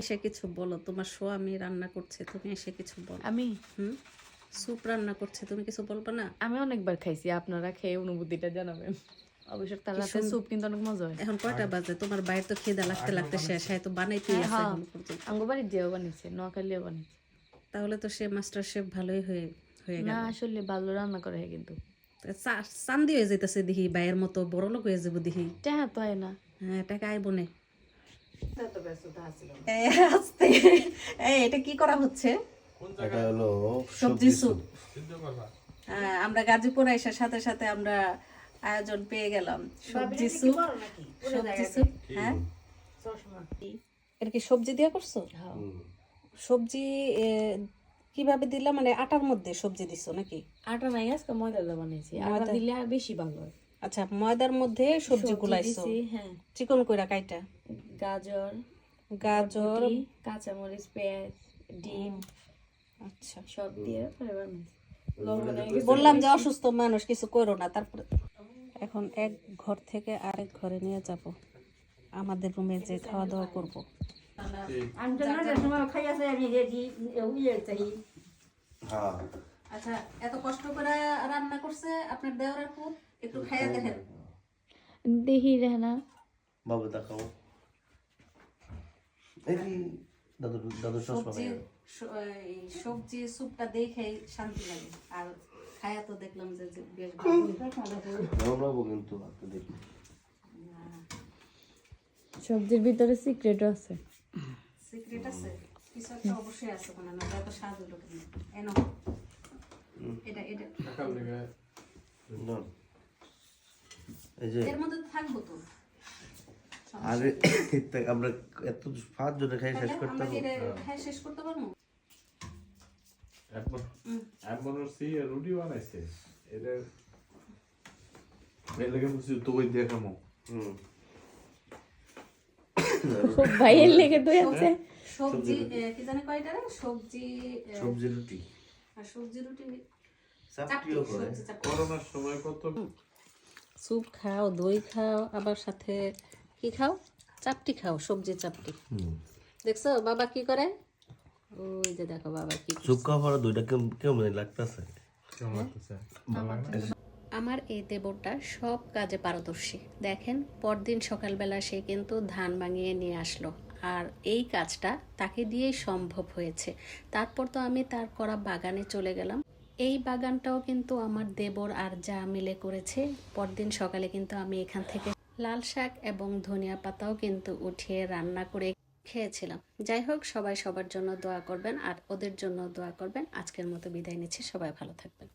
এসে কিছু বলো তোমার স্বামী রান্না করছে তুমি এসে কিছু বলো। আমি? হুম? স্যুপ রান্না করছে তুমি কিছু বলবে না? আমি অনেকবার খাইছি আপনারা খেয়ে অনুভূতিটা জানাবেন। অবশ্য তার রাতে স্যুপ কিন্তু অনেক মজা হয়। এখন কয়টা বাজে? তোমার বাইরে তো খিদা লাগতে লাগতে শেষ হয় তো বানাইতেই আছে হ্যাঁ। বাড়ির যেও বানিয়েছে নোয়াখালীও বানিয়েছে। তাহলে তো সে মাস্টার শেফ ভালোই হয়ে হয়ে গেল। না আসলে ভালো রান্না করে কিন্তু। চান্দি হয়ে যাইতেছে দেখি বাইয়ের মতো বড় লোক হয়ে যাব দেখি। টাকা তো হয় না। হ্যাঁ টাকা আইব নে তো ব্যস্ততা আছিল আস্তে এই এটা কি করা হচ্ছে? এটা হলো সবজি স্যুপ। হ্যাঁ, আমরা গাজীপুর আসার সাথে সাথে আমরা আয়োজন পেয়ে গেলাম। সবজি স্যুপ। সবজি স্যুপ হ্যাঁ? এটা কি সবজি দিয়ে করছ? সবজি এ, কীভাবে দিলা? মানে আটার মধ্যে সবজি দিছো নাকি? আটা নাই আজকে ময়দা দিয়ে বানিয়েছি আটা দিলে আর বেশি ভালো হয়। আচ্ছা ময়দার মধ্যে সবজি গুলাইছো? হ্যাঁ। চিকন কইরা কাইটা? গাজর গাজর বরবটি, কাঁচামরিচ পেঁয়াজ ডিম। আচ্ছা। সব দিয়ে পরে। বললাম যে অসুস্থ মানুষ কিছু করো না তারপরে এখন এক ঘর থেকে আরেক ঘরে নিয়ে যাব। আমাদের রুমে যে খাওয়া দাওয়া করব হ্যাঁ। আচ্ছা এত কষ্ট করে রান্না করছে আপনার দেওয়ার পুত একটু খাইয়া দেখেন। দেখি রেহানা বাবু দেখাও। এই দাদু দাদু চশমা সবজি স্যুপটা দেখে শান্তি লাগে। আর খায়া তো দেখলাম যে বেশ বাবু কিন্তু দেখি। সবজির ভিতরে সিক্রেটও আছে। সিক্রেট আছে? কিছু একটা অবশ্যই আছে মানে না এত স্বাদ হলো কেন এটা এটা। না। এই যে এর মধ্যে থাকব তো। আরে আমরা এত পাঁচ জনে খাই শেষ করতে পারব খাই শেষ করতে পারব? একবার একবার ওর সেই রুটি বানাইছে। এটা এর লেগে বলছি তো ওই দেখামো হুম। ভাইয়ের লেগে তো আছে। সবজি কি জানে কয়টা সবজি সবজি রুটি। আর সবজি রুটি চাপটিও করে করোনার সময় কত? স্যুপ খাও দই খাও আবার সাথে কি খাও? চাপটি খাও সবজি চাপটি। দেখছ বাবা কি করে? ওই যে দেখো বাবা কি। চুপ খাওয়া দুইটা কেমন কেমন লাগতেছে? না? আমার এই দেবরটা সব কাজে পারদর্শী। দেখেন পরদিন সকালবেলা সে কিন্তু ধান ভাঙিয়ে নিয়ে আসলো। আর এই কাজটা তাকে দিয়েই সম্ভব হয়েছে। তারপর তো আমি তার করা বাগানে চলে গেলাম। এই বাগানটাও কিন্তু আমার দেবর আর যা মিলে করেছে। পরদিন সকালে কিন্তু আমি এখান থেকে লাল শাক এবং ধনিয়া পাতাও কিন্তু উঠিয়ে রান্না করে খেয়েছিলাম। যাই হোক, সবাই সবার জন্য দোয়া করবেন আর ওদের জন্য দোয়া করবেন। আজকের মতো বিদায় নিচ্ছি। সবাই ভালো থাকবেন।